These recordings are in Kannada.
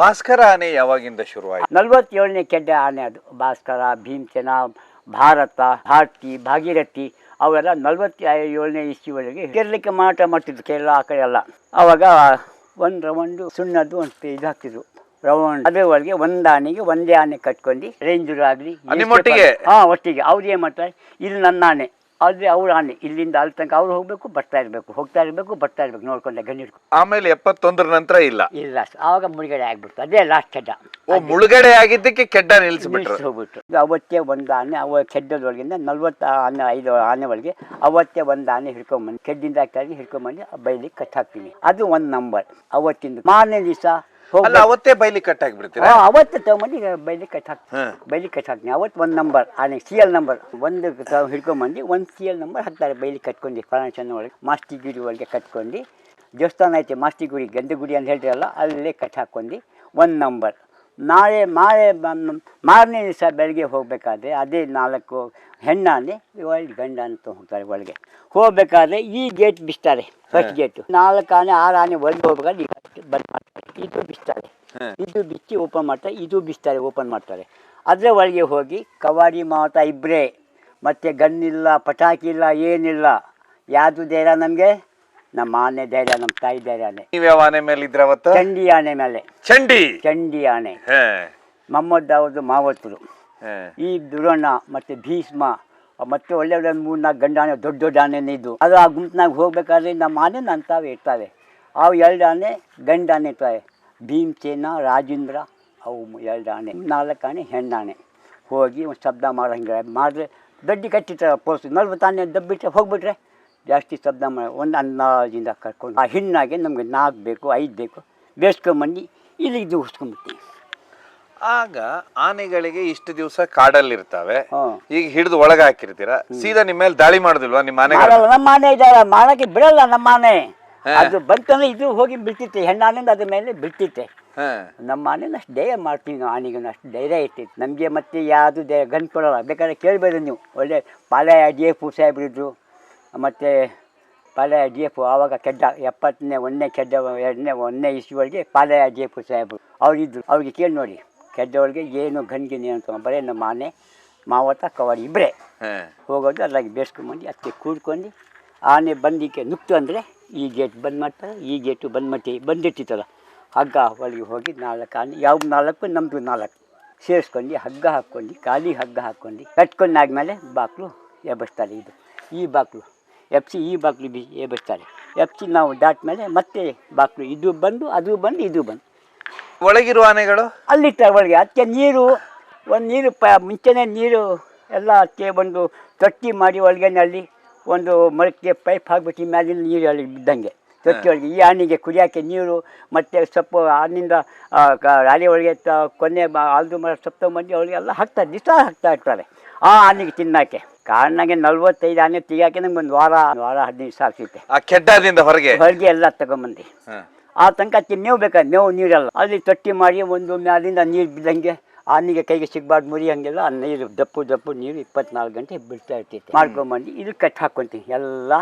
ಭಾಸ್ಕರ ಆನೆ ಯಾವಾಗಿಂದ ಶುರುವಾಯಿತು? ನಲ್ವತ್ತೇಳನೇ ಕೆಡ್ಡೆ ಆನೆ ಅದು. ಭಾಸ್ಕರ ಭೀಮಸೇನ ಭಾರತ ಭಾರತಿ ಭಾಗೀರಥಿ ಅವೆಲ್ಲ ನಲ್ವತ್ತ ಏಳನೇ ಇಸ್ವಿವರೆಗೆ ಕೇರಳಕ್ಕೆ ಮಾರಾಟ ಮಾಡ್ತಿದ್ರು ಕೇರಳ ಆ ಕಡೆ ಎಲ್ಲ. ಅವಾಗ ಒಂದು ರೌಂಡು ಸುಣ್ಣದ್ದು ಒಂದು ಇದು ಹಾಕ್ತಿದ್ರು. ರೌಂಡ್ ಅದೇ ಒಳಗೆ ಒಂದು ಆನೆಗೆ ಒಂದೇ ಆನೆ ಕಟ್ಕೊಂಡು ರೇಂಜರ್ ಆಗಲಿ ಹಾಂ ಹಾ ಒಟ್ಟಿಗೆ. ಅವ್ರು ಏನು ಮಾಡ್ತಾರೆ? ಇದು ನನ್ನ ಆನೆ. ಆದರೆ ಅವ್ರ ಆನೆ ಇಲ್ಲಿಂದ ಅಲ್ಲಿ ತನಕ ಅವ್ರು ಹೋಗಬೇಕು ಬರ್ತಾ ಇರಬೇಕು. ಹೋಗ್ತಾ ಇರಬೇಕು ಬರ್ತಾ ಇರಬೇಕು. ನೋಡ್ಕೊಂಡೆ ಗಣ್ಯರು ಆಮೇಲೆ ಎಪ್ಪತ್ತೊಂದರ ನಂತರ ಇಲ್ಲ. ಇಲ್ಲ ಆವಾಗ ಮುಳುಗಡೆ ಆಗ್ಬಿಡ್ತು. ಅದೇ ಲಾಸ್ಟ್ ಕೆಡ್ಡ ಓ ಮುಳುಗಡೆ ಆಗಿದ್ದಕ್ಕೆ ಕೆಡ್ಡ ನಿಲ್ಲಿಸ್ಬಿಟ್ಟು ಹೋಗ್ಬಿಟ್ಟು ಅವತ್ತೇ ಒಂದು ಆನೆ ಅವ ಕೆಡ್ಡದೊಳಗಿಂದ ನಲ್ವತ್ತು ಆನೆ ಐದು ಆನೆ ಒಳಗೆ ಅವತ್ತೇ ಒಂದು ಆನೆ ಹಿಡ್ಕೊಂಬಂದು ಕೆಡ್ಡಿಂದ ಹಾಕ್ತಾರೆ ಹಿಡ್ಕೊಂಬಂದು ಬೈಲಿಗೆ ಕಟ್ಟಾಕ್ತೀನಿ ಅದು ಒಂದು ನಂಬರ್ ಅವತ್ತಿಂದ ಮಾರನೇ ದಿವಸ ಅಲ್ಲ ಅವತ್ತೇ ಬೈಲಿ ಕಟ್ ಆಗಿಬಿಡ್ತೀರಾ? ಅವತ್ತು ತಗೊಂಬಂದು ಈಗ ಬೈಲಿ ಕಟ್ ಹ್ಮ್. ಬೈಲಿ ಕಟ್ ಹಾಕ್ತೀನಿ. ಅವತ್ತು ಒಂದು ನಂಬರ್ ಆನೆ ಸಿ ಎಲ್ ನಂಬರ್ ಒಂದು ಹಿಡ್ಕೊಂಬಂದು ಒಂದು ಸಿ ಎಲ್ ನಂಬರ್ ಹಾಕ್ತಾರೆ ಬೈಲಿ ಕಟ್ಕೊಂಡು ಫಾರ್ಮೇಶನ್ ಒಳಗೆ ಮಾಸ್ತಿಗಿರಿ ಒಳಗೆ ಕಟ್ಕೊಂಡು. ದೇವಸ್ಥಾನ ಐತೆ ಮಾಸ್ತಿಗುಡಿ ಗಂಧಗುಡಿ ಅಂತ ಹೇಳ್ತೀರಲ್ಲ ಅಲ್ಲೇ ಕಟ್ ಹಾಕ್ಕೊಂಡು. ಒಂದು ನಂಬರ್ ನಾಳೆ ಮಾಳೆ ಮಾರನೇ ದಿವಸ ಬೆಳಗ್ಗೆ ಹೋಗಬೇಕಾದ್ರೆ ಅದೇ ನಾಲ್ಕು ಹೆಣ್ಣಾನೆ ಒಳ್ಳೆ ಗಂಡ ಅಂತ ಹೋಗ್ತಾರೆ ಒಳಗೆ. ಹೋಗಬೇಕಾದ್ರೆ ಈ ಗೇಟ್ ಬಿಸ್ತಾರೆ ಫಸ್ಟ್ ಗೇಟು ನಾಲ್ಕು ಆನೆ ಆರು ಆನೆ ಒಳಗೆ ಹೋಗ್ಬೇಕಾದ್ರೆ ಬಂದ್ ಮಾಡ್ತಾರೆ. ಇದು ಬಿಸ್ತಾರೆ. ಇದು ಬಿಚ್ಚಿ ಓಪನ್ ಮಾಡ್ತಾರೆ ಇದು ಬಿಸ್ತಾರೆ ಓಪನ್ ಮಾಡ್ತಾರೆ. ಅದರ ಒಳಗೆ ಹೋಗಿ ಕವಾಡಿ ಮಾವತ ಇಬ್ಬರೇ ಮತ್ತು ಗನ್ನಿಲ್ಲ ಪಟಾಕಿ ಇಲ್ಲ ಏನಿಲ್ಲ. ಯಾವುದು ಧೈರ್ಯ ನಮಗೆ? ನಮ್ಮ ಆನೆ ಧೈರ್ಯ ನಮ್ಮ ತಾಯಿ ಧೈರ್ಯನೇ ಆನೆ. ಮೇಲೆ ಇದ್ರ ಅವತ್ತ? ಚಂಡಿ ಆನೆ ಮೇಲೆ. ಚಂಡಿ? ಚಂಡಿ ಆನೆ. ಮಮ್ಮದ್ ಮೊಹಮ್ಮದ್ ದಾವೂದ್ ಮಾವತರು ಹೇ. ಈ ದುರೋಣ ಮತ್ತೆ ಭೀಷ್ಮ ಮತ್ತೆ ಒಳ್ಳೆ ಒಳ್ಳೆ ಮೂರು ನಾಲ್ಕು ಗಂಡ ಆನೆ ದೊಡ್ಡ ದೊಡ್ಡ ಆನೆನೇ ಇದ್ದು ಅದು ಆ ಗುಂಪಿನಾಗ ಹೋಗ್ಬೇಕಾದ್ರೆ ನಮ್ಮ ಆನೆ ನನ್ನ ತಾವೇ ಇರ್ತಾವೆ. ಅವು ಎರಡು ಆನೆ ಗಂಡ ಆನೆ ಇರ್ತಾವೆ. ಭೀಮಸೇನ ರಾಜೇಂದ್ರ ಅವು ಎರಡು ಆನೆ ನಾಲ್ಕು ಆನೆ ಹೆಣ್ಣಾನೆ ಹೋಗಿ ಒಂದು ಶಬ್ದ ಮಾಡೋಂಗೆ ಮಾಡಿದ್ರೆ ದಡ್ಡಿ ಕಟ್ಟಿರ್ತಾರೆ ಪೋಸ್ಟ್ ನಲ್ವತ್ತು ಆನೆ ದಬ್ಬಿಟ್ರೆ ಹೋಗ್ಬಿಟ್ರೆ ಜಾಸ್ತಿ ಶಬ್ದ ಮಾಡಿ ಒಂದು ಅಂದಾಜಿಂದ ಕರ್ಕೊಂಡು ಆ ಹೆಣ್ಣಾಗೆ ನಮಗೆ ನಾಲ್ಕು ಬೇಕು ಐದು ಬೇಕು ಬೇಸ್ಕೊಂಬಂದು ಇಲ್ಲಿಗೆ ದೂಸ್ಕೊಂಡ್ಬಿಡ್ತೀವಿ ಆಗ ಆನೆಗಳಿಗೆ ಇಷ್ಟು ದಿವಸ ಕಾಡಲ್ಲಿ ಇರ್ತಾವೆ ಈಗ ಹಿಡಿದು ಒಳಗೆ ಹಾಕಿರ್ತೀರ ಸೀದಾ ನಿಮ್ಮ ಮೇಲೆ ದಾಳಿ ಮಾಡುದಿಲ್ವಾ ನಿಮ್ಮ ಆನೆ ಮಾಡಲ್ಲ ನಮ್ಮ ಆನೆ ಇದ್ದಾವೆ ಮಾಡಕ್ಕೆ ಬಿಡಲ್ಲ ನಮ್ಮ ಆನೆ. ಅದು ಬಂತಂದ್ರೆ ಇದು ಹೋಗಿ ಬಿಡ್ತಿತ್ತೆ ಹೆಣ್ಣಾನಿಂದ ಅದ್ರ ಮೇಲೆ ಬಿಡ್ತಿತ್ತೆ. ನಮ್ಮ ಆನೆನ ಅಷ್ಟು ಧೈರ್ಯ ಮಾಡ್ತೀವಿ ನಾವು ಆನೆಗೂ ಅಷ್ಟು ಧೈರ್ಯ ಇರ್ತಿತ್ತು ನಮಗೆ ಮತ್ತೆ ಯಾವುದು ಧೈರ್ಯ ಗನ್ ಕೊಡಲ್ಲ. ಬೇಕಾದ್ರೆ ಕೇಳಬೇಡಿ ನೀವು. ಒಳ್ಳೆ ಪಾಳೆ ಅಡಿಯೇ ಪೂಸಾಯ್ಬಿಡಿದ್ರು ಮತ್ತು ಪಾಲಯ ಡಿ ಎಫ್ ಆವಾಗ ಕೆಡ್ಡ ಎಪ್ಪತ್ತನೇ ಒಂದನೇ ಕೆಡ್ಡ ಎರಡನೇ ಒಂದನೇ ಇಸ್ವಿವರೆಗೆ ಪಾಲಯ ಡಿ ಎಫ್ ಸಾಹೇಬರು. ಅವರಿದ್ದರು ಅವ್ರಿಗೆ ಕೇಳಿ ನೋಡಿ. ಕೆಡ್ಡವ್ರಿಗೆ ಏನು ಗನ್ ಗಿನ್ ಅಂತ ಬರೀ ನಮ್ಮ ಆನೆ ಮಾವತ ಕವಾಡಿ ಇಬ್ಬರೇ ಹೋಗೋದು ಅಲ್ಲಾಗಿ ಬೇಸ್ಕೊಂಬಂದು ಅದಕ್ಕೆ ಕೂಡ್ಕೊಂಡು ಆನೆ ಬಂದಿಕ್ಕೆ ನುಕ್ತು ಅಂದರೆ ಈ ಗೇಟ್ ಬಂದ್ ಮಾಡ್ತಾರೆ ಈ ಗೇಟು ಬಂದ್ ಮಾಡಿ ಬಂದಿಟ್ಟಿತ್ತಲ್ಲ. ಹಗ್ಗ ಒಳಗೆ ಹೋಗಿ ನಾಲ್ಕು ಆನೆ ಯಾವ ನಾಲ್ಕು ನಮ್ಮದು ನಾಲ್ಕು. ಸೇರಿಸ್ಕೊಂಡು ಹಗ್ಗ ಹಾಕ್ಕೊಂಡು ಖಾಲಿ ಹಗ್ಗ ಹಾಕ್ಕೊಂಡು ಕಟ್ಕೊಂಡಾದ್ಮೇಲೆ ಬಾಕ್ಲು ಎಬ್ಬಿಸ್ತಾರೆ ಇದು. ಈ ಬಾಕ್ಲು ಎಪ್ಸಿ ಈ ಬಾಕ್ಲು ಬಿ ಎಬ್ಬಿಸ್ತಾರೆ ಎಪ್ಸಿ ನಾವು ದಾಟ ಮೇಲೆ ಮತ್ತೆ ಬಾಕ್ಲು ಇದು ಬಂದು ಅದು ಬಂದು ಇದು ಬಂದು. ಒಳಗಿರುವ ಆನೆಗಳು? ಅಲ್ಲಿಟ್ಟ ಒಳಗೆ ಅದಕ್ಕೆ ನೀರು ಒಂದು ನೀರು ಪ ಮುಂಚೆನೇ ನೀರು ಎಲ್ಲ ಅದಕ್ಕೆ ಒಂದು ತೊಟ್ಟಿ ಮಾಡಿ ಒಳಗೆನಲ್ಲಿ ಒಂದು ಮರಕ್ಕೆ ಪೈಪ್ ಹಾಕ್ಬಿಟ್ಟು ಮ್ಯಾಲಿನ ನೀರು ಅಲ್ಲಿ ಬಿದ್ದಂಗೆ. ತೊಟ್ಟಿ ಒಳಗೆ ಈ ಆನೆಗೆ ಕುಡಿಯೋಕ್ಕೆ ನೀರು ಮತ್ತು ಸೊಪ್ಪು ಆನಿಂದ ರಾಲಿ ಒಳಗೆ ತ ಕೊನೆ ಆಲ್ದು ಮರ ಸೊಪ್ಪು ಮಂದಿ ಅವಳಿಗೆಲ್ಲ ಹಾಕ್ತಾರೆ ದಿವಸ ಹಾಕ್ತಾ ಇರ್ತಾರೆ ಆ ಆನೆಗೆ ತಿನ್ನೋಕ್ಕೆ. ಕಾರಣಗೆ ನಲ್ವತ್ತೈದು ಆನೆ ತೆಗಿಯೋಕೆ ನಂಗೆ ಒಂದು ವಾರ ವಾರ ಹದಿನೈದು ಸಾಕ್ಸಿತ್ತೆ ಆ ಕೆಡ್ಡದಿಂದ ಹೊರಗೆ? ಹೊರಗೆ ಎಲ್ಲ ತಗೊಂಬಂದು. ಆ ತನಕ ಮೇವು ಬೇಕಾದ್ರೆ ಮೇವು ನೀರಲ್ಲ. ಅಲ್ಲಿ ತೊಟ್ಟಿ ಮಾಡಿ ಒಂದು ಮ್ಯಾಲಿಂದ ನೀರು ಬಿದ್ದಂಗೆ ಆನಿಗೆ ಕೈಗೆ ಸಿಗ್ಬಾರ್ದು ಮುರಿ ಹಂಗೆಲ್ಲ ಆ ನೀರು ದಪ್ಪು ದಪ್ಪು ನೀರು ಇಪ್ಪತ್ನಾಲ್ಕು ಗಂಟೆ ಬಿಡ್ತಾ ಇರ್ತೈತೆ. ಮಾಡ್ಕೊಂಬಂದು ಇದು ಕಟ್ ಹಾಕ್ಕೊಂತೀವಿ ಎಲ್ಲ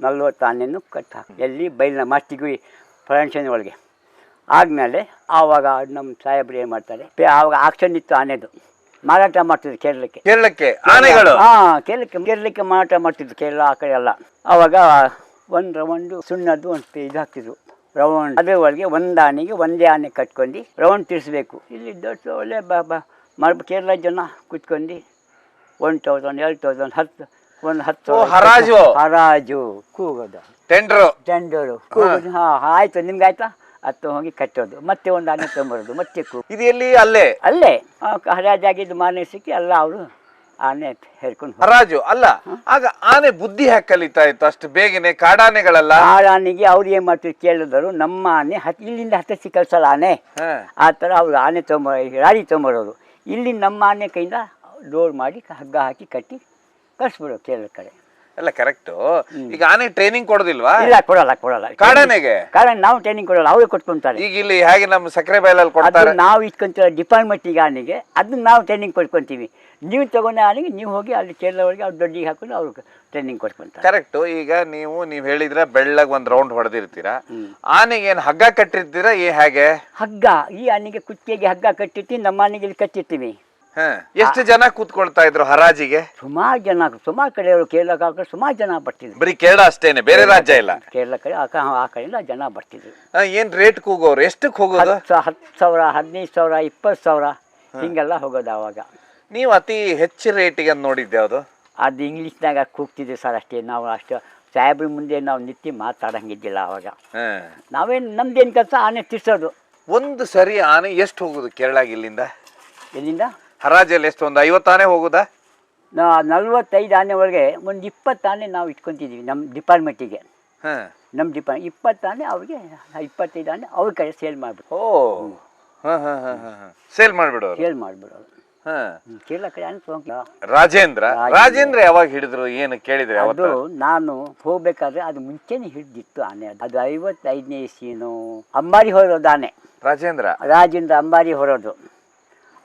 ನಲ್ವತ್ತು ಆನೆನೂ ಕಟ್ ಹಾಕಿ ಎಲ್ಲಿ ಬೈಲಿನ ಮಾಸ್ತಿಗುರಿ ಫಂಕ್ಷನ್ ಒಳಗೆ. ಆದಮೇಲೆ ಆವಾಗ ನಮ್ಮ ಸಾಹೇಬ್ರು ಏನು ಮಾಡ್ತಾರೆ? ಆವಾಗ ಆಕ್ಷನ್ ಇತ್ತು ಆನೆದು. ಮಾರಾಟ ಮಾಡ್ತಿದ್ರು ಕೇರಳಕ್ಕೆ ಕೇರಳಕ್ಕೆ ಆನೆಗಳು. ಹಾ ಕೇರಳಕ್ಕೆ ಕೇರಳಕ್ಕೆ ಮಾರಾಟ ಮಾಡ್ತಿದ್ರು ಕೇರಳ ಆ ಕಡೆ ಎಲ್ಲ. ಅವಾಗ ಒಂದು ರೌಂಡು ಸುಣ್ಣದ್ದು ಒಂದು ಇದು ಹಾಕ್ತಿದ್ರು. ರೌಂಡ್ ಅದೇ ಒಳಗೆ ಒಂದು ಆನೆಗೆ ಒಂದೇ ಆನೆ ಕಟ್ಕೊಂಡು ರೌಂಡ್ ತಿರ್ಸ್ಬೇಕು. ಇಲ್ಲಿ ದೊಡ್ಡ ಒಳ್ಳೆ ಬ ಬ ಕೇರಳ ಜನ ಕುತ್ಕೊಂಡು ಒನ್ ತೌಸಂಡ್ ಎರಡು ತೌಸಂಡ್ ಹತ್ತು ಒಂದು ಹತ್ತು ಹರಾಜು. ಹರಾಜು. ಕೂಗೋದು. ಟೆಂಡರು. ಟೆಂಡರು. ಕೂಗೋದು. ಹಾಂ ಆಯಿತು. ನಿಮ್ಗೆ ಆಯ್ತಾ ಹತ್ತು ಹೋಗಿ ಕಟ್ಟೋದು ಮತ್ತೆ ಒಂದು ಆನೆ ತೊಗೊಂಬರೋದು ಮತ್ತೆ ಕೂ ಇದು ಎಲ್ಲಿ? ಅಲ್ಲೇ? ಅಲ್ಲೇ. ಆ, ಹರಾಜಾಗಿದ್ದು ಮಾನೆ ಸಿಕ್ಕಿ ಅಲ್ಲ ಅವರು ಆನೆ ಹೇಳ್ಕೊಂಡು ಹರಾಜು ಅಲ್ಲ. ಆಗ ಆನೆ ಬುದ್ಧಿ ಹ್ಯಾಕ್ ಕಲಿತಾ ಇತ್ತು ಅಷ್ಟು ಬೇಗನೆ ಕಾಡಾನೆಗಳಲ್ಲ? ಆನೆಗೆ ಅವ್ರು ಏನು ಮಾಡ್ತೀವಿ ಕೇಳಿದ್ರು ನಮ್ಮ ಆನೆ ಹತ್ ಇಲ್ಲಿಂದ ಹತ್ತಿಸಿ ಕಳ್ಸಲ್ಲ ಆನೆ? ಹಾ. ಆ ಥರ ಅವ್ರು ಆನೆ ತೊಂಬ ರಾಡಿ ತೊಗೊಂಬರೋರು ಇಲ್ಲಿ ನಮ್ಮ ಆನೆ ಕೈಯಿಂದ ಡೋರ್ ಮಾಡಿ ಹಗ್ಗ ಹಾಕಿ ಕಟ್ಟಿ ಕಳಿಸ್ಬಿಡೋ ಕೇರಳ ಕಡೆ. ಎಲ್ಲ ಕರೆಕ್ಟು. ಈಗ ಆನೆ ಟ್ರೈನಿಂಗ್ ಕೊಡೋದಿಲ್ವಾ? ಇಲ್ಲ ಕೊಡಲ್ಲ ಕೊಡಲ್ಲ. ಕಾಡಾನೆಗೆ? ಕಾರಣ ನಾವು ಟ್ರೈನಿಂಗ್ ಕೊಡಲ್ಲ ಅವರೇ ಕೊಟ್ಕೊಂತಾರೆ. ಈಗ ಇಲ್ಲಿ ಹೇಗೆ ನಮ್ಮ ಸಕ್ಕರೆ ಬಯಲಲ್ಲಿ ಅದು ಕೊಡ್ತಾರೆ. ನಾವು ಡಿಪಾರ್ಟ್ಮೆಂಟ್ ಡಿಪಾರ್ಟ್ಮೆಂಟಿಗೆ ಆನೆಗೆ ಅದನ್ನ ನಾವು ಟ್ರೈನಿಂಗ್ ಕೊಡ್ಕೊಂತೀವಿ ನೀವು ತಗೊಂಡ ಆನೆಗೆ ನೀವು ಹೋಗಿ ಅಲ್ಲಿ ಕೇರಳ ಒಳಗೆ ಅವ್ರು ದೊಡ್ಡಿಗೆ ಹಾಕೊಂಡು ಅವ್ರು ಟ್ರೈನಿಂಗ್ ಕೊಟ್ಕೊಂತಾರೆ. ಕರೆಕ್ಟ್. ಈಗ ನೀವು ನೀವ್ ಹೇಳಿದ್ರೆ ಬೆಳ್ಳಗ್ ಒಂದ್ ರೌಂಡ್ ಹೊಡೆದಿರ್ತೀರಾ. ಆನೆಗೆ ಏನ್ ಹಗ್ಗ ಕಟ್ಟಿರ್ತೀರಾ ಈ ಹೇಗೆ? ಹಗ್ಗ ಈ ಆನೆಗೆ ಕುತ್ತಿಗೆಗೆ ಹಗ್ಗ ಕಟ್ಟಿರ್ತೀವಿ ನಮ್ಮ ಆನೆಗೆ ಇಲ್ಲಿ ಕಟ್ಟಿರ್ತೀವಿ. ಎಷ್ಟು ಜನ ಕೂತ್ಕೊಳ್ತಾ ಇದ್ರು ಹರಾಜಿಗೆ? ಸುಮಾರು ಜನ ಸುಮಾರು ಕಡೆಯವರು ಕೇರಳ ಸುಮಾರು ಜನ ಬರ್ತಿದ್ರು. ಬರೀ ಕೇರಳ ಅಷ್ಟೇನೆ ಬೇರೆ ರಾಜ್ಯ ಇಲ್ಲ? ಕೇರಳ ಕಡೆ ಆ ಕ- ಆ ಕಡೆಯಿಂದ ಜನ ಬರ್ತಿದ್ರು. ಆ, ಏನ್ ರೇಟ್ ಕೂಗೋರು? ಎಷ್ಟಕ್ ಹೋಗೋದು? ಹತ್ತು ಸಾ- ಹತ್ತು ಸಾವಿರ ಹದಿನೈದು ಸಾವಿರ ಇಪ್ಪತ್ತು ಸಾವಿರ ಹಿಂಗೆಲ್ಲ ಹೋಗೋದು ಆವಾಗ. ನೀವು ಅತಿ ಹೆಚ್ಚು ರೇಟಿಗೆ ನೋಡಿದ್ದೆ ಅದು ಅದು ಇಂಗ್ಲೀಷ್ನಾಗ ಕೂಗ್ತಿದ್ವಿ ಸರ್ ಅಷ್ಟೇ. ನಾವು ಅಷ್ಟು ಸಾಹೇಬ್ರ ಮುಂದೆ ನಾವು ನಿತ್ಯ ಮಾತಾಡಂಗಿದ್ದಿಲ್ಲ ಅವಾಗ. ನಾವೇನು ನಮ್ದೇನು ಕೆಲಸ ಆನೆ ತಿರ್ಸೋದು. ಒಂದು ಸರಿ ಆನೆ ಎಷ್ಟು ಹೋಗೋದು ಕೇರಳ ಇಲ್ಲಿಂದ? ಎಲ್ಲಿಂದ? ಹರಾಜಲ್ಲಿ ಎಷ್ಟು? ಒಂದು ಐವತ್ತು ಆನೆ ಹೋಗುದಾ? ನಾ ನಲ್ವತ್ತೈದು ಆನೆ ಒಳಗೆ ಒಂದು ಇಪ್ಪತ್ತು ಆನೆ ನಾವು ಇಟ್ಕೊತಿದ್ದೀವಿ ನಮ್ಮ ಡಿಪಾರ್ಟ್ಮೆಂಟಿಗೆ. ಹ. ನಮ್ಮ ಡಿಪಾರ್ಟ್ ಇಪ್ಪತ್ತು ಆನೆ ಅವ್ರಿಗೆ ಇಪ್ಪತ್ತೈದು ಆನೆ ಅವ್ರ ಕಡೆ ಸೇಲ್ ಮಾಡಿಬಿಟ್ಟು. ಓ. ಹ ಹ ಹ ಹ ಹ. ಸೇಲ್ ಮಾಡ್ಬಿಡೋ ಸೇಲ್ ಮಾಡಿಬಿಡೋದು ಹಾ. ಕೇರಳ ಕಡೆ ರಾಜೇಂದ್ರ? ರಾಜೇಂದ್ರ. ಯಾವಾಗ ಹಿಡಿದ್ರು ಏನು ಕೇಳಿದ್ರೆ ಅದು ಅವತ್ತು ನಾನು ಹೋಗ್ಬೇಕಾದ್ರೆ ಅದು ಮುಂಚೆನೆ ಹಿಡಿದಿತ್ತು ಆನೆ ಅದು. ಅದು ಐವತ್ತೈದನೇ ಸೀನು. ಅಂಬಾರಿ ಹೊರೋದು ಆನೆ. ರಾಜೇಂದ್ರ? ರಾಜೇಂದ್ರ ಅಂಬಾರಿ ಹೊರೋದು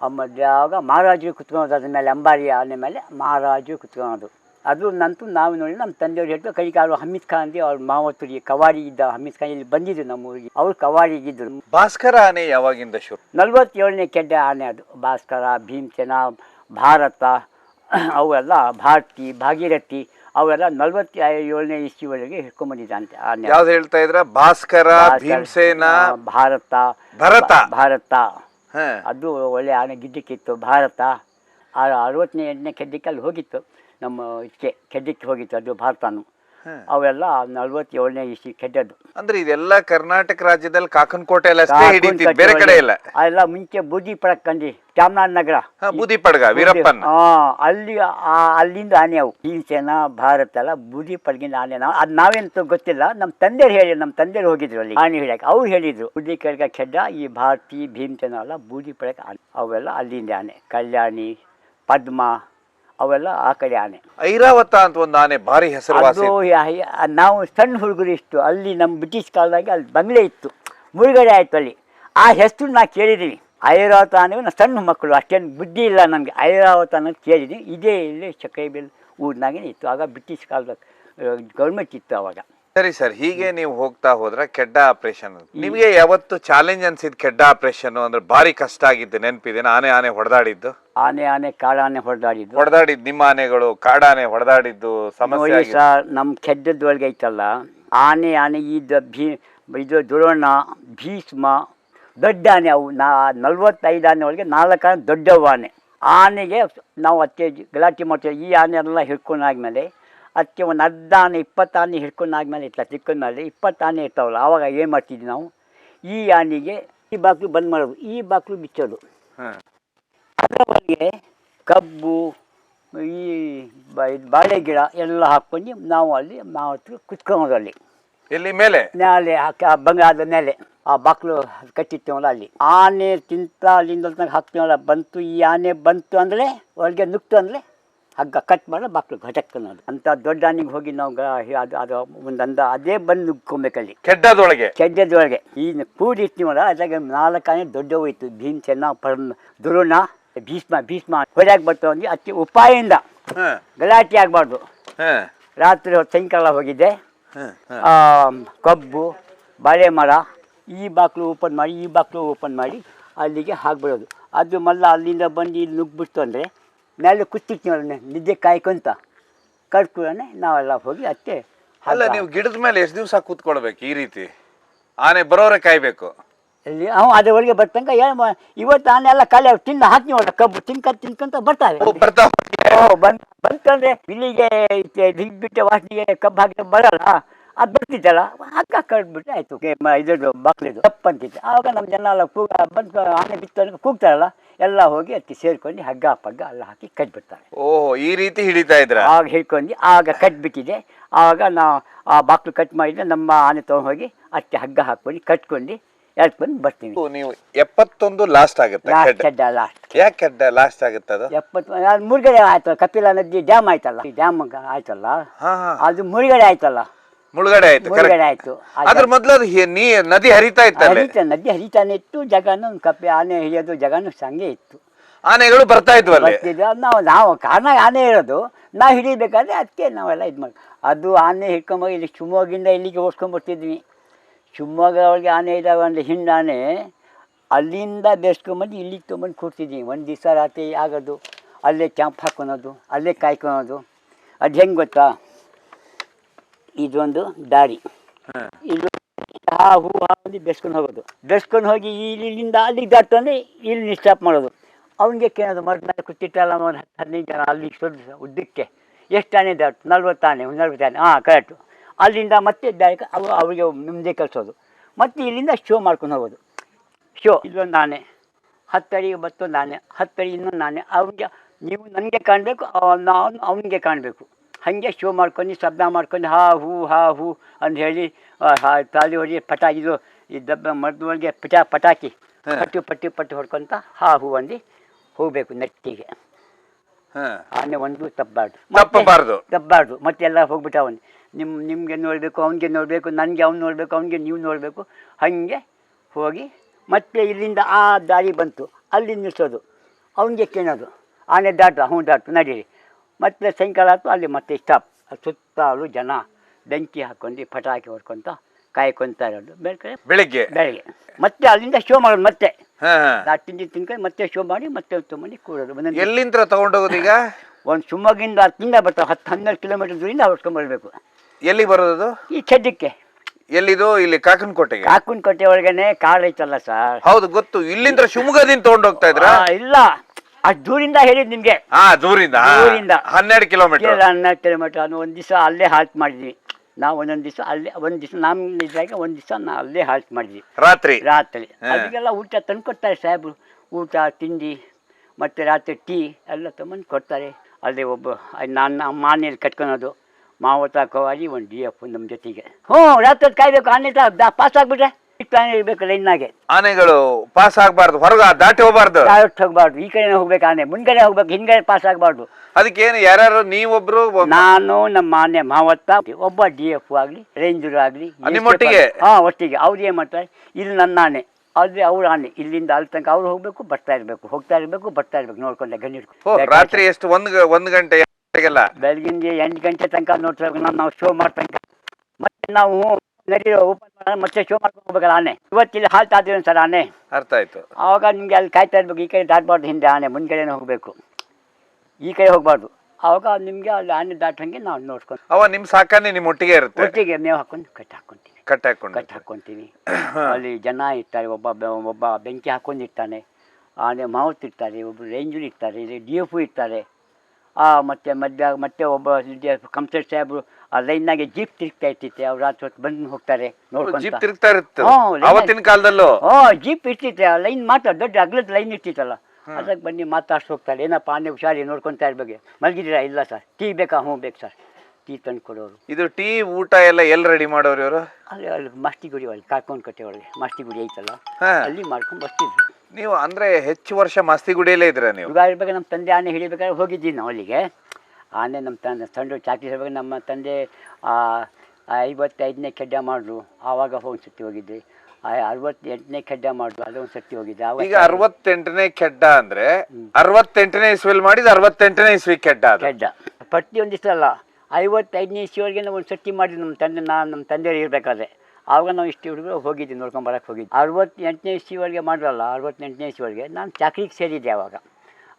ಆವಾಗ ಮಹಾರಾಜರು ಕುತ್ಕೊಳೋದು ಅದ್ರ ಮೇಲೆ ಅಂಬಾರಿ ಆನೆ ಮೇಲೆ ಮಹಾರಾಜರು ಕುತ್ಕೊಳೋದು. ಅದು ನಂತೂ ನಾವು ನೋಡಿ ನಮ್ಮ ತಂದೆಯವ್ರು ಹೇಳ್ತು ಕೈ ಕಾಲು ಹಮೀದ್ ಖಾನ್ ಅಂದು ಅವ್ರ ಮಾವತ್ತೂರಿಗೆ ಕವಾಡಿ ಇದ್ದ ಹಮೀದ್ ಖಾನ್ ಇಲ್ಲಿ ಬಂದಿದ್ರು ನಮ್ಮ ಊರಿಗೆ. ಅವ್ರು ಕವಾಡಿಗಿದ್ರು ಭಾಸ್ಕರ ಆನೆ ಯಾವಾಗಿಂದ ಶುರು? ನಲ್ವತ್ತೇಳನೇ ಕೆಡ್ಡೆ ಆನೆ ಅದು. ಭಾಸ್ಕರ ಭೀಮಸೇನ ಭಾರತ ಅವೆಲ್ಲ ಭಾರತಿ ಭಾಗೀರಥಿ ಅವೆಲ್ಲ ನಲ್ವತ್ತ ಏಳನೇ ಇಸ್ವಿವರೆಗೆ ಹಿಡ್ಕೊಂಡ್ಬಂದಿದ್ದಂತೆ ಆನೆ. ಯಾವ್ದು ಹೇಳ್ತಾ ಇದ್ರ? ಭಾಸ್ಕರ ಭೀಮಸೇನ ಭಾರತ ಭರತ. ಭಾರತ. ಅದು ಒಳ್ಳೆ ಆನೆ ಗಿದ್ದಕ್ಕಿತ್ತು ಭಾರತ. ಆ ಅರವತ್ತನೇ ಎಂಟನೇ ಕೆಡ್ಡಿಕ್ಕಲ್ಲಿ ಹೋಗಿತ್ತು. ನಮ್ಮ ಇದಕ್ಕೆ ಕೆಡ್ಡಿಕ್ಕೆ ಹೋಗಿತ್ತು ಅದು ಭಾರತನು. ಅವೆಲ್ಲ ನಲ್ವತ್ತೇಳನೇ ಇಸ್ವಿ ಕೆಟ್ಟದ್ದು ಅಂದ್ರೆ ಇದೆಲ್ಲ ಕರ್ನಾಟಕ ರಾಜ್ಯದಲ್ಲಿ ಹಿಡಿತಿದ್ ಬೇರೆ ಕಡೆ ಇಲ್ಲ. ಅಲ್ಲ ಮುಂಚೆ ಬೂದಿ ಪಡಕ್ಕಂಡಿ ಚಾಮರಾಜನಗರ ಬೂದಿ ಪಡ್ಗ ವೀರಪ್ಪನ್. ಹಾ ಅಲ್ಲಿ ಆ- ಅಲ್ಲಿಂದ ಆನೆ ಅವು. ಭೀಮಸೇನ ಭಾರತ ಎಲ್ಲ ಬೂದಿ ಪಡ್ಗಿನ ಆನೆ ನಾವು. ಅದು ನಾವೇಂತ ಗೊತ್ತಿಲ್ಲ ನಮ್ಮ ತಂದೆಯರು ಹೇಳಿ ನಮ್ಮ ತಂದೆಯರು ಹೋಗಿದ್ರು ಅಲ್ಲಿ. ಆನೆ ಹೇಳಕ್ ಅವ್ರು ಹೇಳಿದ್ರು ಬೂದಿ ಕಡ್ಗ ಕೆಡ್ಡ ಈ ಭಾರತಿ ಭೀಮಸೇನ ಎಲ್ಲ ಬೂದಿ ಪಡಕ್ಕೆ ಆನೆ. ಅವೆಲ್ಲ ಅಲ್ಲಿಂದ ಆನೆ. ಕಲ್ಯಾಣಿ ಪದ್ಮ ಅವೆಲ್ಲ ಆ ಕಡೆ ಆನೆ. ಐರಾವತ ಅಂತ ಒಂದು ಆನೆ ಭಾರಿ ಹೆಸರುವಾಸಿ. ಅದು ಯಾ- ಯಾ- ನಾವು ಸಣ್ಣ ಹುಡುಗರು ಇಷ್ಟು ಅಲ್ಲಿ ನಮ್ಮ ಬ್ರಿಟಿಷ್ ಕಾಲದಾಗ ಅಲ್ಲಿ ಬಂಗ್ಲೆ ಇತ್ತು. ಮುಳುಗಡೆ ಆಯಿತು ಅಲ್ಲಿ. ಆ ಹೆಸರು ನಾ ಕೇಳಿದ್ದೀನಿ ಐರಾವತ ಅನ್ನೋ ನಾ ಸಣ್ಣ ಮಕ್ಕಳು ಅಷ್ಟೇನು ಬುದ್ಧಿ ಇಲ್ಲ ನನಗೆ. ಐರಾವತ ಅನ್ನೋದು ಕೇಳಿದ್ದೀನಿ ಇದೇ ಇಲ್ಲಿ ಚಕ್ರಬೇಲ್ ಊರಿನಾಗೇ ಇತ್ತು. ಆಗ ಬ್ರಿಟಿಷ್ ಕಾಲದ ಗೌರ್ಮೆಂಟ್ ಇತ್ತು ಅವಾಗ. ಸರಿ ಸರ್ ಹೀಗೆ ನೀವು ಹೋಗ್ತಾ ಹೋದ್ರೆ ಕೆಡ್ಡ ಆಪರೇಷನ್ ನಿಮಗೆ ಯಾವತ್ತು ಚಾಲೆಂಜ್ ಅನ್ಸಿದ್ ಕೆಡ್ಡ ಆಪರೇಷನ್ ಅಂದ್ರೆ ಭಾರಿ ಕಷ್ಟ ಆಗಿದ್ದು ನೆನಪಿದೆ ಆನೆ ಆನೆ ಹೊಡೆದಾಡಿದ್ದು? ಆನೆ ಆನೆ ಕಾಡಾನೆ ಹೊಡೆದಾಡಿದ್ದು. ಹೊಡೆದಾಡಿದ್ದು ನಿಮ್ಮ ಆನೆಗಳು ಕಾಡಾನೆ ಹೊಡೆದಾಡಿದ್ದು ಸಮಸ್ಯೆ ನೋಡಿ ಸರ್ ನಮ್ಮ ಕೆಡ್ಡದೊಳಗೆ ಐತಲ್ಲ ಆನೆ ಆನೆ ಇದ್ದ ಭೀ ಇದು ದುರೋಣ ಭೀಷ್ಮ ದೊಡ್ಡ ಆನೆ ಅವು ನಾ ನಲ್ವತ್ತೈದು ಆನೆ ಒಳಗೆ ನಾಲ್ಕು ಆನೆ ದೊಡ್ಡವು ಆನೆ. ಆನೆಗೆ ನಾವು ಅತ್ತೆ ಗಲಾಟೆ ಮಾಡ್ತೇವೆ ಈ ಆನೆ ಎಲ್ಲ ಹಿಡ್ಕೊಂಡಾದ್ಮೇಲೆ ಅದಕ್ಕೆ ಒಂದು ಅರ್ಧ ಆನೆ ಇಪ್ಪತ್ತು ಆನೆ ಹಿಡ್ಕೊಂಡಾದ್ಮೇಲೆ ಇತ್ತ ತಿಕ್ಕೊಂಡ್ಮೇಲೆ ಇಪ್ಪತ್ತು ಆನೆ ಇರ್ತಾವಲ್ಲ ಆವಾಗ ಏನು ಮಾಡ್ತಿದ್ವಿ ನಾವು? ಈ ಆನೆಗೆ ಈ ಬಾಕ್ಲು ಬಂದ್ ಮಾಡೋದು ಈ ಬಾಕ್ಲು ಬಿಚ್ಚೋದು. ಅದರೊಳಗೆ ಕಬ್ಬು ಈ ಬ- ಇದ್ ಬಾಳೆ ಗಿಡ ಎಲ್ಲ ಹಾಕ್ಕೊಂಡು ನಾವು ಅಲ್ಲಿ ನಾವು ಕುತ್ಕೊಂಡು ಕುತ್ಕೊಳ್ಳೋದು ಅಲ್ಲಿ. ಎಲ್ಲಿ ಮೇಲೆ? ಮೇಲೆ ಹಾಕಿ ಆ ಬಂಗಾರದ ಮೇಲೆ ಆ ಬಾಕ್ಲು ಕಟ್ಟಿತ್ತೇವಲ್ಲ ಅಲ್ಲಿ. ಆನೆ ತಿಂತ ಅಲ್ಲಿಂದ ತನಕ ಹಾಕ್ತೀವಲ್ಲ ಬಂತು ಈ ಆನೆ ಬಂತು ಅಂದರೆ ಒಳಗೆ ನುಗ್ತು ಅಂದರೆ ಹಗ್ಗ ಕಟ್ ಮಾಡಿ ಮಕ್ಕಳು ಘಟಕ್ಕನ್ನೋದು ಅಂತ ದೊಡ್ಡ ಆನೆಗೆ ಹೋಗಿ ನಾವು ಗ- ಅದು ಅದು ಒಂದಂದ ಅದೇ ಬಂದು ನುಗ್ಕೊಬೇಕಲ್ಲಿ ಕೆಡ್ಡದೊಳಗೆ? ಕೆಡ್ಡದೊಳಗೆ. ಈ ಕೂಡಿರ್ತೀವಲ್ಲ ಅದ್ರಾಗ ನಾಲ್ಕು ಆನೆ ದೊಡ್ಡವು ಇತ್ತು. ಭೀಮಸೇನ ಪರಮ ದುರುಣ ಭೀಷ್ಮ ಭೀಷ್ಮ. ಹೊರಗೆ ಬರ್ತಾವೆ ಅತಿ ಉಪಾಯದಿಂದ ಹ, ಗಲಾಟೆ ಆಗಬಾರ್ದು. ಹ, ರಾತ್ರಿ ಹೊತ್ತು ಸಾಯಂಕಾಲ ಹೋಗಿದ್ದೆ. ಹ, ಹ. ಆ, ಕಬ್ಬು ಬಾಳೆ ಮರ ಈ ಬಾಕ್ಲು ಓಪನ್ ಮಾಡಿ ಈ ಬಾಕ್ಲು ಓಪನ್ ಮಾಡಿ ಅಲ್ಲಿಗೆ ಹಾಕ್ಬಿಡೋದು. ಅದು ಮಲ್ಲ ಅಲ್ಲಿಂದ ಬಂದು ಇಲ್ಲಿ ನುಗ್ಬಿಡ್ತು ಅಂದರೆ ಮೇಲೆ ಕೂತಿರ್ತೀವಲ್ಲ ನಿದ್ದೆ ಕಾಯ್ಕೊಂತ ಕಡ್ಕೊಳ್ಳೋಣ ನಾವೆಲ್ಲ ಹೋಗಿ ಅತ್ತೆ ಅಲ್ಲ ನೀವು ಗಿಡದ ಮೇಲೆ ಎಷ್ಟು ದಿವಸ ಕೂತ್ಕೊಳ್ಬೇಕು ಈ ರೀತಿ? ಆನೆ ಬರೋರೆ ಕಾಯ್ಬೇಕು. ಇಲ್ಲಿ ಅವ ಅದ್ರ ಒಳಗೆ ಬರ್ತಂಕ ಏನು ಇವತ್ತು ಆನೆ ಎಲ್ಲ ಖಾಲಿ ಆಗಿ ತಿಂದು ನೋಡ ಕಬ್ಬು ತಿನ್ಕ ತಿನ್ಕೊಂತ ಬರ್ತಾರೆ. ಓ, ಬರ್ತಾ ಓ, ಬಂದ್ ಬಂತಂದ್ರೆ ಇಲ್ಲಿಗೆ ಬಿಟ್ಟೆ ವಾಸನೆಗೆ ಕಬ್ಬು ಹಾಕಿ ಬರಲ್ಲ. ಅದು ಬರ್ತಿದ್ದಲ್ಲ ಹಗ್ಗ ಕಡ್ಬಿಟ್ಟು ಆಯ್ತು. ಇದ್ರದ್ದು ಬಾಕ್ಲಿದು ತಪ್ಪು ಅಂತಿತ್ತು ಆವಾಗ ನಮ್ಮ ಜನ ಎಲ್ಲ ಕೂಗ ಬಂದು ಆನೆ ಬಿತ್ತು ಕೂಗ್ತಾರಲ್ಲ ಎಲ್ಲ ಹೋಗಿ ಅದಕ್ಕೆ ಸೇರ್ಕೊಂಡು ಹಗ್ಗ ಪಗ್ಗ ಎಲ್ಲ ಹಾಕಿ ಕಟ್ಬಿಡ್ತಾರೆ. ಓಹ್ ಈ ರೀತಿ ಹಿಡಿತಾ ಇದ್ರ? ಆಗ ಹಿಡ್ಕೊಂಡು ಆಗ ಕಟ್ಬಿಟ್ಟಿದೆ ಆವಾಗ ನಾವು ಆ ಬಾಕ್ಲು ಕಟ್ ಮಾಡಿದ್ರೆ ನಮ್ಮ ಆನೆ ತೊಗೊಂಡು ಹೋಗಿ ಅದಕ್ಕೆ ಹಗ್ಗ ಹಾಕ್ಕೊಂಡು ಕಟ್ಕೊಂಡು ಎಳ್ಕೊಂಡು ಬರ್ತೀವಿ. ನೀವು ಎಪ್ಪತ್ತೊಂದು ಲಾಸ್ಟ್ ಆಗುತ್ತೆ ಕೆಡ್ಡ. ಲಾಸ್ಟ್ ಯಾಕೆ ಕೆಡ್ಡ ಲಾಸ್ಟ್ ಆಗುತ್ತೆ ಅದು? ಎಪ್ಪತ್ತು ಮುರುಗಡೆ ಆಯ್ತಲ್ಲ ಕಪಿಲಾ ನದಿ ಡ್ಯಾಮ್ ಆಯ್ತಲ್ಲ? ಈ ಡ್ಯಾಮ್ ಆಯ್ತಲ್ಲ? ಅದು ಮುರುಗಡೆ ಆಯ್ತಲ್ಲ? ಮುಳುಗಡೆ ಆಯ್ತು ಮುಳುಗಡೆ correct. ಆಯ್ತು. ಆ ಅದ್ರ ಮೊದ್ಲು ಅದು ಹಿ- ನೀ ನದಿ ಹರಿತಾ ಇತ್ತು ಹರಿತ ನದಿ ಹರಿತಾನೆ ಇತ್ತು ಜಗನು ಕಪ್ಪೆ ಆನೆ ಹಿಡಿಯೋದು ಜಗನು ಸಂಗೆ ಇತ್ತು. ಆನೆಗಳು ಬರ್ತಾ ಇದ್ವು ಬರ್ತಿದ್ವಿ. ಅದು ನಾವು ನಾವು ಕಾರಣ ಆನೆ ಇರೋದು. ನಾವು ಹಿಡಿಬೇಕಾದ್ರೆ ಅದಕ್ಕೆ ನಾವೆಲ್ಲ ಇದು ಮಾಡಿ ಅದು ಆನೆ ಹಿಡ್ಕೊಂಬೋಗಿ ಇಲ್ಲಿ ಶಿವಮೊಗ್ಗಿಂದ ಇಲ್ಲಿಗೆ ಓಡಿಸ್ಕೊಂಬರ್ತಿದ್ವಿ ಶಿವಮೊಗ್ಗ ಒಳಗೆ ಆನೆ ಇದ್ದಾವೆ ಅಂದರೆ ಹಿಂಡಾನೆ ಅಲ್ಲಿಂದ ಬೆಸ್ಕೊಂಬಂದು ಇಲ್ಲಿಗೆ ತೊಗೊಂಬಂದು ಕೊಡ್ತಿದ್ವಿ ಒಂದು ದಿವಸ ರಾತ್ರಿ ಆಗೋದು. ಅಲ್ಲೇ ಕ್ಯಾಂಪ್ ಹಾಕೊಳೋದು. ಅಲ್ಲೇ ಕಾಯ್ಕೊಳೋದು. ಅದು ಹೆಂಗೆ ಗೊತ್ತಾ? ಇದೊಂದು ದಾರಿ. ಇದು ಹಾ ಹೂ ಬೆಸ್ಕೊಂಡು ಹೋಗೋದು. ಬೆಸ್ಕೊಂಡು ಹೋಗಿ ಇಲ್ಲಿಂದ ಅಲ್ಲಿಗೆ ದಾಟು ಅಂದರೆ ಇಲ್ಲಿ ಸ್ಟಾಪ್ ಮಾಡೋದು. ಅವನಿಗೆ ಕೇಳೋದು ಮರದ ಮೇಲೆ ಕೂತಿಟ್ಟಲ್ಲ ಒಂದು ಹತ್ತು ಹದಿನೈದು ಜನ ಅಲ್ಲಿಗೆ ಇಷ್ಟೊಂದು ಉದ್ದಕ್ಕೆ. ಎಷ್ಟು ಆನೆ ದಾಟು? ನಲ್ವತ್ತು ಆನೆ ನಲ್ವತ್ತು ಆನೆ ಹಾಂ ಕರೆಕ್ಟು ಅಲ್ಲಿಂದ ಮತ್ತೆ ಡೈರೆಕ್ಟ್ ಅವು ಅವರಿಗೆ ಮುಂದೆ ಕಳಿಸೋದು. ಮತ್ತೆ ಇಲ್ಲಿಂದ ಶೋ ಮಾಡ್ಕೊಂಡು ಹೋಗೋದು. ಶೋ ಇಲ್ಲೊಂದು ಆನೆ. ಹತ್ತಡಿ ಮತ್ತೊಂದು ಆನೆ. ಹತ್ತಡಿ ಇನ್ನೊಂದು ಆನೆ. ಅವನಿಗೆ ನೀವು ನನಗೆ ಕಾಣಬೇಕು ನಾನು ಅವನಿಗೆ ಕಾಣಬೇಕು. ಹಾಗೆ ಶೋ ಮಾಡ್ಕೊಂಡು ಶಬ್ದ ಮಾಡ್ಕೊಂಡು ಹಾ ಹೂ ಹಾ ಹೂ ಅಂತ ಹೇಳಿ ತಾಲಿ ಹೊಡಿ ಪಟಾಕಿದು ಈ ದಬ್ಬ ಮರದ ಒಳಗೆ ಪಟ ಪಟಾಕಿ ಪಟ್ಟು ಪಟ್ಟು ಪಟ್ಟು ಹೊಡ್ಕೊಂತ ಹಾ ಹೂ ಅಂದು ಹೋಗಬೇಕು ನೆಟ್ಟಿಗೆ. ಹ. ಆನೆ ಒಂದು ತಪ್ಪಬಾರ್ದು. ತಪ್ಪಬಾರ್ದು. ತಪ್ಪಬಾರ್ದು ಮತ್ತೆಲ್ಲ ಹೋಗ್ಬಿಟ್ಟ ಅವನು. ನಿಮ್ಮ ನಿಮಗೆ ನೋಡಬೇಕು ಅವನಿಗೆ ನೋಡಬೇಕು ನನಗೆ ಅವ್ನು ನೋಡಬೇಕು ಅವನಿಗೆ ನೀವು ನೋಡಬೇಕು. ಹಾಗೆ ಹೋಗಿ ಮತ್ತೆ ಇಲ್ಲಿಂದ ಆ ದಾರಿ ಬಂತು. ಅಲ್ಲಿ ನಿಲ್ಲಿಸೋದು ಅವನಿಗೆ ಕೇಳೋದು. ಆನೆ ದಾಟು ಹ್ಞೂ ದಾಟು ನಡೀರಿ. ಮತ್ತೆ ಸಾಯಂಕಾಲ ಆಯ್ತು ಅಲ್ಲಿ ಮತ್ತೆ ಸ್ಟಾಪ್ ಸುತ್ತಲೂ ಜನ. ಬೆಂಕಿ ಹಾಕೊಂಡು ಪಟಾಕಿ ಹೊಡ್ಕೊಂತ ಕಾಯ್ಕೊಂತ ಇರೋದು. ಬೆಳಗ್ಗೆ ಬೆಳಿಗ್ಗೆ? ಬೆಳಗ್ಗೆ. ಮತ್ತೆ ಅಲ್ಲಿಂದ ಶೋ ಮಾಡೋದು ಮತ್ತೆ. ತಿಂಡಿ ತಿನ್ಕೊಂಡು ಮತ್ತೆ ಶೋ ಮಾಡಿ ಮತ್ತೆ ತೊಗೊಂಡು ಕೂಡೋದು ಒಂದೊಂದು ಎಲ್ಲಿಂದ ತಗೊಂಡೋಗೋದು ಈಗ? ಒಂದು ಶಿವಮೊಗ್ಗಿಂದ ಹತ್ತಿಂದ ಬರ್ತಾವೆ. ಹತ್ತು ಹನ್ನೆರಡು ಕಿಲೋಮೀಟರ್ ದೂರಿಂದ ಹೊಡ್ಕೊಂಡ್ಬರ್ಬೇಕು ಎಲ್ಲಿ ಬರೋದು ಈ ಚಡ್ಡಕ್ಕೆ. ಎಲ್ಲಿದು? ಇಲ್ಲಿ ಕಾಕನಕೋಟೆ ಕಾಕನಕೋಟೆ ಒಳಗನೆ ಕಾಡು ಐತಲ್ಲ ಸರ್. ಹೌದು ಗೊತ್ತು. ಇಲ್ಲಿಂದ ಶಿವಮೊಗ್ಗದಿಂದ ತಗೊಂಡೋಗ್ತಾ ಇದ್ರ? ಇಲ್ಲ. ಅಷ್ಟು ದೂರಿಂದ ಹೇಳಿದ್ ನಿಮ್ಗೆ. ಹಾ ದೂರಿಂದ. ದೂರಿಂದ. ಹನ್ನೆರಡು ಕಿಲೋಮೀಟರ್. ಹನ್ನೆರಡು ಕಿಲೋಮೀಟರ್. ಒಂದ್ ಒಂದು ದಿವಸ ಅಲ್ಲೇ ಹಾಲ್ಟ್ ಮಾಡಿದ್ವಿ. ನಾವು ಒಂದೊಂದು ದಿವಸ ಅಲ್ಲೇ ಒಂದು ದಿವಸ ನಮ್ಮ ಇದ್ದಾಗ ಒಂದು ದಿವಸ ನಾ ಅಲ್ಲೇ ಹಾಲ್ಟ್ ಮಾಡಿದ್ವಿ. ರಾತ್ರಿ. ರಾತ್ರಿ. ಅದಕ್ಕೆಲ್ಲ ಊಟ ತಂದ್ಕೊಡ್ತಾರೆ ಸಾಹೇಬರು. ಊಟ ತಿಂಡಿ ಮತ್ತೆ ರಾತ್ರಿ ಟೀ ಎಲ್ಲ ತೊಗೊಂಡು ಕೊಡ್ತಾರೆ. ಅಲ್ಲಿ ಒಬ್ಬ ನಾನು ನಮ್ಮ ಆನೆಯಲ್ಲಿ ಕಟ್ಕೊಳೋದು. ಮಾವತ ಕವಾರಿ ಒಂದು ಡಿ ಎಫ್ ನಮ್ಮ ಜೊತೆಗೆ. ಹ್ಞೂ ರಾತ್ರಿ ಹೊತ್ತು ಕಾಯ್ಬೇಕು. ಆನೆ ಪಾಸ್ ಆಗಿಬಿಟ್ರೆ? ಪ್ಲಾನ್ ಇರಬೇಕು ಲೈನ್ನಾಗೆ ಆನೆಗಳು ಪಾಸ್ ಆಗಬಾರ್ದು ಹೊರಗ ದಾಟಿ ಹೋಗ್ಬಾರ್ದು. ಡೈರೆಕ್ಟ್ ಹೋಗ್ಬಾರ್ದು ಈ ಕಡೆ ಹೋಗ್ಬೇಕು ಆನೆ ಮುಂದ್ಗಡೆ ಹೋಗ್ಬೇಕು ಹಿಂದ್ಗಡೆ ಪಾಸ್ ಆಗಬಾರ್ದು. ಅದಕ್ಕೇನು ಯಾರ್ಯಾರು ನೀವೊಬ್ರು ಒಬ್ಬ- ನಾನು ನಮ್ಮ ಮಾನ್ಯ ಮಾವತ್ತ ಒಬ್ಬ ಡಿ ಎಫ್ ಆಗಲಿ ರೇಂಜರ್ ಆಗ್ಲಿ ನಿಮ್ಮೊಟ್ಟಿಗೆ? ಹಾ ಒಟ್ಟಿಗೆ. ಅವ್ರು ಏನ್ ಮಾಡ್ತಾರೆ? ಇದು ನನ್ನ ಆನೆ. ಆದ್ರೆ ಅವ್ರ ಆನೆ. ಇಲ್ಲಿಂದ ಅಲ್ಲಿ ತನಕ ಅವ್ರು ಹೋಗ್ಬೇಕು ಬರ್ತಾ ಇರಬೇಕು. ಹೋಗ್ತಾ ಇರಬೇಕು ಬರ್ತಾ ಇರ್ಬೇಕು ನೋಡ್ಕೊಂಡೆ ಗಣಿ ಓ, ರಾತ್ರಿ ಎಷ್ಟು? ಒಂದ್ ಗ- ಒಂದ್ ಗಂಟೆ ಗಂಟೆಗೆಲ್ಲ ಬೆಳಗಿನ ಎಂಟು ಗಂಟೆ ತನಕ ನೋಡ್ತಾ ಇರ್ಬೇಕು. ನಾವು ಶೋ ಮಾಡ್ತಂಕ ಮತ್ತೆ ನಾವು ನಡೆಯುವ ಮಾಡೋಣ ಮತ್ತೆ ಶೋ ಮಾಡ್ಕೊಂಡು ಹೋಗ್ಬೇಕಲ್ಲ ಆನೆ ಇವತ್ತಿಲ್ಲಿ ಹಾಲ್ ತಾದ್ರಿ ಸರ್ ಆನೆ ಅರ್ಥ ಆಯ್ತು. ಆವಾಗ ನಿಮಗೆ ಅಲ್ಲಿ ಕಾಯ್ತಾ ಇರ್ಬೇಕು ಈ ಕಡೆ ದಾಟಬಾರ್ದು ಹಿಂದೆ ಆನೆ ಮುಂದ್ಗಡೆನೇ ಹೋಗಬೇಕು. ಈ ಕಡೆ ಹೋಗಬಾರ್ದು. ಆವಾಗ ನಿಮಗೆ ಅಲ್ಲಿ ಆನೆ ದಾಟಂಗೆ ನಾವು ನೋಡ್ಕೊಂಡು ಅವ ನಿಮ್ ಸಾಕಾನೆ ನಿಮ್ ಒಟ್ಟಿಗೆ ಇರುತ್ತೆ. ಒಟ್ಟಿಗೆ ಮೇವು ಹಾಕೊಂಡು ಕಟ್ಟಿ ಹಾಕೊಂತೀವಿ ಕಟ್ ಹಾಕೊಂಡು ಕಟ್ಟಿ ಹಾಕೊಂತೀವಿ ಅಲ್ಲಿ ಜನ ಇರ್ತಾರೆ ಒಬ್ಬ ಬೆ- ಒಬ್ಬ ಬೆಂಕಿ ಹಾಕ್ಕೊಂಡಿರ್ತಾನೆ ಆನೆ ಮಾವತ್ ಇರ್ತಾರೆ ಒಬ್ಬರು ರೇಂಜರ್ ಇರ್ತಾರೆ ಇಲ್ಲಿ ಡಿ ಎಫ್ ಇರ್ತಾರೆ. ಆ ಮತ್ತೆ ಮಧ್ಯ ಮತ್ತೆ ಒಬ್ಬ ಕಂಪ್ಲೇಂಟ್ ಸಾಹೇಬರು ಆ ಲೈನ್ನಾಗೆ ಜೀಪ್ ತಿರುಗ್ತಾ ಇರ್ತಿತ್ತೆ. ಅವ್ರು ರಾತ್ರಿ ಹೊತ್ತು ಬಂದು ಹೋಗ್ತಾರೆ ಜೀಪ್ ನೋಡ್ಕೊಂತ ತಿರುಗ್ತಾ ಇರುತ್ತೆ ಹ್ಞೂ, ಲೈನ್ ಅವತ್ತಿನ ಕಾಲದಲ್ಲೂ? ಜೀಪ್ ಇರ್ತಿತ್ತೆ. ಆ ಲೈನ್ ಮಾತ್ರ ದೊಡ್ಡ ಅಗ್ಲದ ಲೈನ್ ಇರ್ತಿತ್ತಲ್ಲ. ಅದಕ್ಕೆ ಬನ್ನಿ ಮಾತಾಡ್ಸಿ ಹೋಗ್ತಾರೆ. ಏನಪ್ಪ ಆನೆ ಹುಷಾರಿ ನೋಡ್ಕೊತಾ ಇರ್ಬೇಕು ಮಲಗಿದ್ದೀರಾ? ಇಲ್ಲ ಸರ್. ಟೀ ಬೇಕಾ? ಹ್ಞೂ ಬೇಕು ಸರ್. ಟೀ ತಂದು ಕೊಡೋರು. ಇದು ಟೀ ಊಟ ಎಲ್ಲ ಎಲ್ಲಿ ರೆಡಿ ಮಾಡೋರು ಇವರು? ಅಲ್ಲಿ ಅಲ್ಲಿ ಮಾಸ್ತಿಗುಡಿ ಒಳಗೆ ಕಾಕೊಂಡ್ ಕಟ್ಟೆ ಒಳಗೆ. ಮಾಸ್ತಿಗುಡಿ ಐತಲ್ಲ. ಹಾ. ಅಲ್ಲಿ ಮಾಡ್ಕೊಂಡು ಬರ್ತಿದ್ವಿ. ನೀವು ಅಂದ್ರೆ ಹೆಚ್ಚು ವರ್ಷ ಮಸ್ತಿಗುಡಿಯಲ್ಲೇ ಇದ್ರ ನೀವು? ಇವಾಗ ಇರ್ಬೇಕು ನಮ್ಮ ತಂದೆ ಆನೆ ಹಿಡಿಬೇಕಾದ್ರೆ ಹೋಗಿದ್ದೀವಿ ನಾವು ಅಲ್ಲಿಗೆ. ಆನೆ ನಮ್ಮ ತಂದೆ ತಂಡ ಚಾಕರಿ ಇರ್ಬೇಕು ನಮ್ಮ ತಂದೆ ಐವತ್ತೈದನೇ ಖೆಡ್ಡ ಮಾಡಿದ್ರು ಆವಾಗ ಒಂದು ಸತಿ ಹೋಗಿದ್ದೆ ಅರವತ್ತೆಂಟನೇ ಖೆಡ್ಡ ಮಾಡಿದ್ರು ಅದೊಂದು ಸತಿ ಹೋಗಿದ್ದೆ ಆವಾಗ ಈಗ ಅರವತ್ತೆಂಟನೇ ಖೆಡ್ಡ ಅಂದ್ರೆ ಅರವತ್ತೆಂಟನೇ ಇಸ್ವಿಲ್ ಮಾಡಿದ ಅರವತ್ತೆಂಟನೇ ಇಸ್ವಿ ಕೆಡ್ಡ ಅದು. ಪಟ್ಟಿ ಒಂದಿಷ್ಟಲ್ಲ ಒಂದು ದಿವಸ ಅಲ್ಲ ಐವತ್ತೈದನೇ ಇಸ್ವಿವರೆಗೆ ನಾವು ಒಂದು ಸತಿ ಮಾಡಿದ್ವಿ ನಮ್ಮ ತಂದೆ ನಾನು ನಮ್ಮ ತಂದೆಯವ್ರು ಇರಬೇಕಾದ್ರೆ. ಆವಾಗ ನಾವು ಇಷ್ಟು ಹುಡುಗರು ಹೋಗಿದ್ವಿ ನೋಡ್ಕೊಂಬರಕ್ಕೆ ಹೋಗಿದ್ವಿ. ಅರವತ್ತೆಂಟನೇ ಇಸ್ವಿವರೆಗೆ ಮಾಡಿರಲ್ಲ ಅರವತ್ತೆಂಟನೇ ಇಸ್ವಿವರೆಗೆ. ನಾನು ಚಾಕ್ರಿಗೆ ಸೇರಿದ್ದೆ ಆವಾಗ.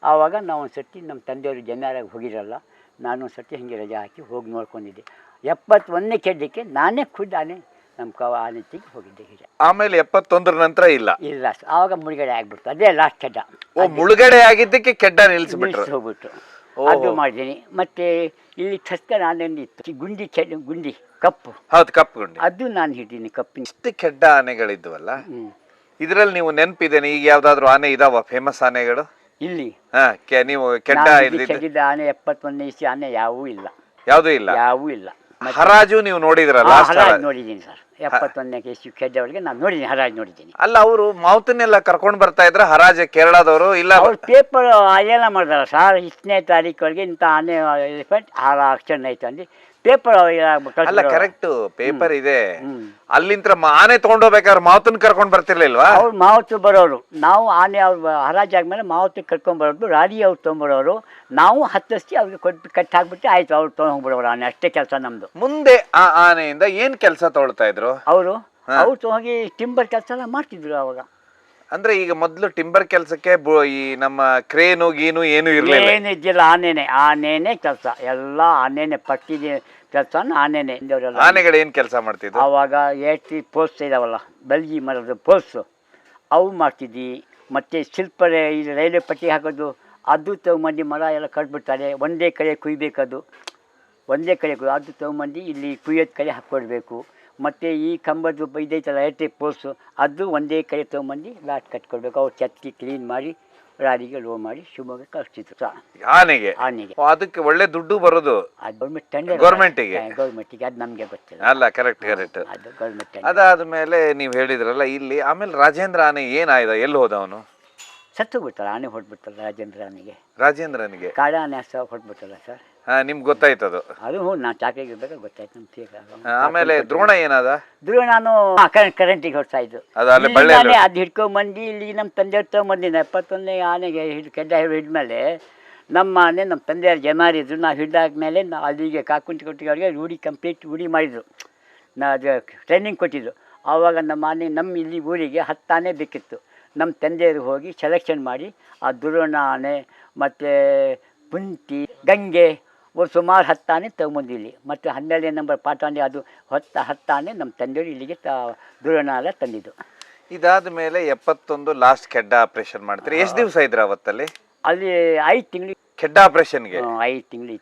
ಆವಾಗ ನಾವು ಒಂದು ಸತಿ ನಮ್ಮ ತಂದೆಯವರು ಜನ್ಯಾರಾಗಿ ಹೋಗಿರಲ್ಲ ನಾನು ಸತಿ ಹಿಂಗೆ ರಜೆ ಹಾಕಿ ಹೋಗಿ ನೋಡ್ಕೊಂಡಿದ್ದೆ. ಎಪ್ಪತ್ತೊಂದನೇ ಕೆಡ್ಡಕ್ಕೆ ನಾನೇ ಖುದ್ದಾನೆ ನಮ್ಮ ಕವ ಆನೆ ತೆಗಿ ಹೋಗಿದ್ದೆ ಹೀಗೆ. ಆಮೇಲೆ ಎಪ್ಪತ್ತೊಂದರ ನಂತರ ಇಲ್ಲ? ಇಲ್ಲ ಆವಾಗ ಮುಳುಗಡೆ ಆಗ್ಬಿಡ್ತು. ಅದೇ ಲಾಸ್ಟ್ ಕೆಡ್ಡ. ಓ ಮುಳುಗಡೆ ಆಗಿದ್ದಕ್ಕೆ ಕೆಡ್ಡ ನಿಲ್ಲಿಸ್ಬಿಟ್ಟು ಹೋಗ್ಬಿಟ್ಟು. ಅದು ಮಾಡಿದ್ದೀನಿ ಮತ್ತೆ ಇಲ್ಲಿ ಟಸ್ಕನ್ ಆನೆಯಲ್ಲಿ ಇತ್ತು ಗುಂಡಿ ಚೆಡ್ ಗುಂಡಿ ಕಪ್ಪು. ಹೌದು ಕಪ್ಪುಗುಂಡಿ ಅದು ನಾನು ಹಿಡಿದೀನಿ ಕಪ್ಪಿನ. ಇಷ್ಟು ಕೆಡ್ಡ ಆನೆಗಳಿದ್ವಲ್ಲ? ಇದರಲ್ಲಿ ಇದ್ರಲ್ಲಿ ನೀವು ನೆನಪಿದ್ದೇನೆ ಈಗ ಯಾವ್ದಾದ್ರು ಆನೆ ಇದಾವ ಫೇಮಸ್ ಆನೆಗಳು? ಇಲ್ಲಿ. ಹಾ ಕೆ- ನೀವು ಇದ್ದಿದ್ದು ಚೆಲ್ಲಿದ್ದ ಆನೆ ಎಪ್ಪತ್ತೊಂದನೇ ಇಸಿ ಆನೆ ಯಾವೂ ಇಲ್ಲ. ಯಾವುದೂ ಇಲ್ಲ? ಯಾವೂ ಇಲ್ಲ. ಮತ್ತೆ- ಹರಾಜು ನೀವು ನೋಡಿದ್ರಲ್ಲ last ಹರಾಜ್ ಹರಾಜು. ನೋಡಿದ್ದೀನಿ ಸರ್. ಎಪ್ಪತ್ತೊಂದನೇ ಇಸಿ ಕೆಡ್ಡವಳಿಗೆ ನಾನು ನೋಡಿದ್ದೀನಿ ಹರಾಜು ನೋಡಿದ್ದೀನಿ. ಅಲ್ಲ ಅವರು ಮಾವುತನ್ನೆಲ್ಲ ಕರ್ಕೊಂಡು ಬರ್ತಾ ಇದ್ರ ಹರಾಜ ಕೇರಳದವರು ಇಲ್ಲ ಅವ್ರು ಪೇಪರ್ ಎಲ್ಲ ಮಾಡಿದಾರ. ಸರ್ ಇಷ್ಟನೇ ತಾರೀಕೊಳಗೆ ಇಂಥ ಆನೆ ಎಲಿಫೆಂಟ್ ಆರು ಆಕ್ಷನ್ ಆಯ್ತು ಅಂದು ಪೇಪರ್ ಅಲ್ಲ ಕರೆಕ್ಟ್ ಪೇಪರ್ ಇದೆ. ಮ- ಆನೆ ತಗೊಂಡೋಗ್ಬೇಕಾದ್ರೆ ಮಾವತನ್ ಕರ್ಕೊಂಡ್ ಬರ್ತಿರ್ಲಿಲ್ವಾ? ಅವ್ರು ಮಾವತ್ತು ಬರೋರು. ನಾವು ಆನೆ ಅವ್ರು ಹರಾಜಾದ್ಮೇಲೆ ಮಾವತ್ತು ಕರ್ಕೊಂಬರೋದು ರಾಡಿ ಅವ್ರು ತೊಗೊಂಡ್ಬರೋರು ನಾವು ಹತ್ತಸ್ತಿ ಅವ್ರಿಗೆ ಕೊಟ್ಟು ಕಟ್ಟಿ ಹಾಕ್ಬಿಟ್ಟು ಆಯ್ತು ಅವ್ರು ತೊಗೊಂಡ್ಬಿಡೋರು ಆನೆ. ಅಷ್ಟೇ ಕೆಲಸ ನಮ್ದು. ಮುಂದೆ ಆ ಆನೆಯಿಂದ ಏನ್ ಕೆಲಸ ತೊಗೊಳ್ತಾ ಇದ್ರು? ಅವರು ಅವ್ರು ತೊಗೊಂಡು ಟಿಂಬರ್ ಕೆಲಸ ಎಲ್ಲ ಮಾಡ್ತಿದ್ರು ಅವಾಗ. ಅಂದ್ರೆ ಈಗ ಮೊದಲು ಟಿಂಬರ್ ಕೆಲಸಕ್ಕೆ ಈ ನಮ್ಮ ಕ್ರೇನು ಗೀನು ಏನು ಇರಲಿಲ್ಲ. ಏನಿದ್ದಿಲ್ಲ ಆನೆನೆ ಆನೆನೆ ಕೆಲಸ. ಎಲ್ಲ ಆನೆನೆ ಪಟ್ಟಿ ಕೆಲಸ ಆನೆನೆ. ಇಂದವರೆಲ್ಲ ಆನೆಗಳು ಏನು ಕೆಲಸ ಮಾಡ್ತಿದ್ವು ಆವಾಗ ಏಟಿ ಪೋಸ್ಟ್ ಇದಾವಲ್ಲ ಬೆಲ್ಜಿ ಮರದ ಪೋಸ್ಟ್. ಅವು ಮಾಡ್ತಿದ್ವಿ ಮತ್ತು ಶಿಲ್ಪ ಇದು ರೈಲ್ವೆ ಪಟ್ಟಿ ಹಾಕೋದು. ಅದು ಮಂದಿ ಮರ ಎಲ್ಲ ಕಟ್ಬಿಡ್ತಾರೆ. ಒಂದೇ ಕಡೆ ಕುಯ್ಬೇಕದು. ಒಂದೇ ಕಡೆ ಕುಯ್ ಅದು ತಗೊಂಬಂದು ಇಲ್ಲಿ ಕುಯ್ಯೋದು ಕಡೆ ಹಾಕ್ಕೊಡ್ಬೇಕು. ಮತ್ತು ಈ ಕಂಬದ್ದು ಇದೈತೆ ಇದೈತಲ್ಲ ಎಲೆಕ್ಟ್ರಿಕ್ ಪೋಸ್ಟು ಅದು ಒಂದೇ ಕೈ ತೊಗೊಂಬಂದು ಲಾಟ್ ಕಟ್ಕೊಡ್ಬೇಕು. ಅವ್ರು ಚತ್ತಿ ಕ್ಲೀನ್ ಮಾಡಿ ರಾರಿಗೆ ಲೋ ಮಾಡಿ ಶಿವಮೊಗ್ಗ ಕಳಿಸ್ತಿದ್ರು. ಸಹ ಆನೆಗೆ? ಆನೆಗೆ. ಅದಕ್ಕೆ ಒಳ್ಳೆ ದುಡ್ಡು ಬರೋದು? ಅದು ಗೌರ್ಮೆಂಟ್ ಟೆಂಡರ್ ಗೌರ್ಮೆಂಟಿಗೆ? ಗೌರ್ಮೆಂಟಿಗೆ ಅದು ನಮಗೆ ಗೊತ್ತಿಲ್ಲ. ಅಲ್ಲ ಕರೆಕ್ಟ್ ಕರೆಕ್ಟ್ ಅದು ಗೌರ್ಮೆಂಟ್ ನೀವು ಅದಾದ್ಮೇಲೆ ನೀವ್ ಹೇಳಿದ್ರಲ್ಲ ಇಲ್ಲಿ ಆಮೇಲೆ ರಾಜೇಂದ್ರ ಆನೆ ಏನಾಯ್ದ ಎಲ್ಲಿ ಹೋದ ಅವನು? ಸತ್ತು ಬಿಡ್ತಾರೆ ಆನೆ ಹೊಟ್ಬಿಡ್ತಾರೆ ರಾಜೇಂದ್ರ ಆನೆಗೆ. ರಾಜೇಂದ್ರನಿಗೆ ಕಾಡ ಆನೆ ಹೊಟ್ಬಿಟ್ಟಲ್ಲ ಸರ್. ನಿಮ್ಗೆ ಗೊತ್ತಾಯ್ತದು ಅದು. ಹ್ಞೂ ನಾನು ಇರ್ಬೇಕಾದ್ರೆ ಗೊತ್ತಾಯ್ತು ನಮ್ಮ ತೀರ ಆಮೇಲೆ ದ್ರೋಣ ಏನದ? ಧ್ರುವ ನಾನು ಕರೆಂಟ್ ಕರೆಂಟಿಗೆ ಹೊಡ್ತಾ ಇದ್ದು. ಅದು ಅಲ್ಲಿ ಇಲ್ಲಿ ಬಳ್ಳಿಯಲ್ಲಿ ನಾನೇ ಅದು ಹಿಡ್ಕೊಂಬಂದು ಇಲ್ಲಿ ನಮ್ಮ ತಂದೆ ತೊಗೊಂಬಂದಿನ ಎಪ್ಪತ್ತೊಂದನೇ ಆನೆಗೆ ಹಿಡ್ ಕೆಡ್ಡ ಹಿಡಿದ್ಮೇಲೆ ನಮ್ಮ ಆನೆ ನಮ್ಮ ತಂದೆಯವ್ರು ಜಮಾರಿದ್ರು. ನಾವು ಹಿಡಿದಾದ್ಮೇಲೆ ನಾವು ಅಲ್ಲಿಗೆ ಕಾಕುಂಟಿ ಕೊಟ್ಟಿಗೆ ರೂಢಿ ಕಂಪ್ಲೀಟ್ ರೂಢಿ ಮಾಡಿದ್ರು ನಾ ಅದು ಟ್ರೈನಿಂಗ್ ಕೊಟ್ಟಿದ್ದು. ಆವಾಗ ನಮ್ಮ ಆನೆ ನಮ್ಮ ಇಲ್ಲಿ ಊರಿಗೆ ಹತ್ತು ಆನೆ ಬೇಕಿತ್ತು. ನಮ್ಮ ತಂದೆಯವರು ಹೋಗಿ ಸೆಲೆಕ್ಷನ್ ಮಾಡಿ ಆ ದುರೋಣ ಆನೆ ಮತ್ತು ಪುಂಟಿ ಗಂಗೆ ಒಂದು ಸುಮಾರು ಹತ್ತಾನೆ ತಗೊಂಬಂದಿಲ್ಲಿ. ತೊಗೊಂಬಂದು ಇಲ್ಲಿ ಮತ್ತು ಹನ್ನೆರಡನೇ ನಂಬರ್ ಪಾಟಾಣಿ ಅದು ಹೊತ್ತ ಹತ್ತಾನೆ ನಮ್ಮ ತಂದೆಯವರು ಇಲ್ಲಿಗೆ ತ ದೂರನಾಲ ತಂದಿದ್ದು. ಇದಾದ ಮೇಲೆ ಎಪ್ಪತ್ತೊಂದು ಲಾಸ್ಟ್ ಕೆಡ್ಡ ಆಪರೇಷನ್ ಮಾಡ್ತೀರಿ. ಎಷ್ಟು ದಿವಸ ಇದ್ರ ಅವತ್ತಲ್ಲಿ? ಅಲ್ಲಿ ಐದು ತಿಂಗಳು ಕೆಡ್ಡ ಆಪರೇಷನ್ಗೆ ಐದು ತಿಂಗಳು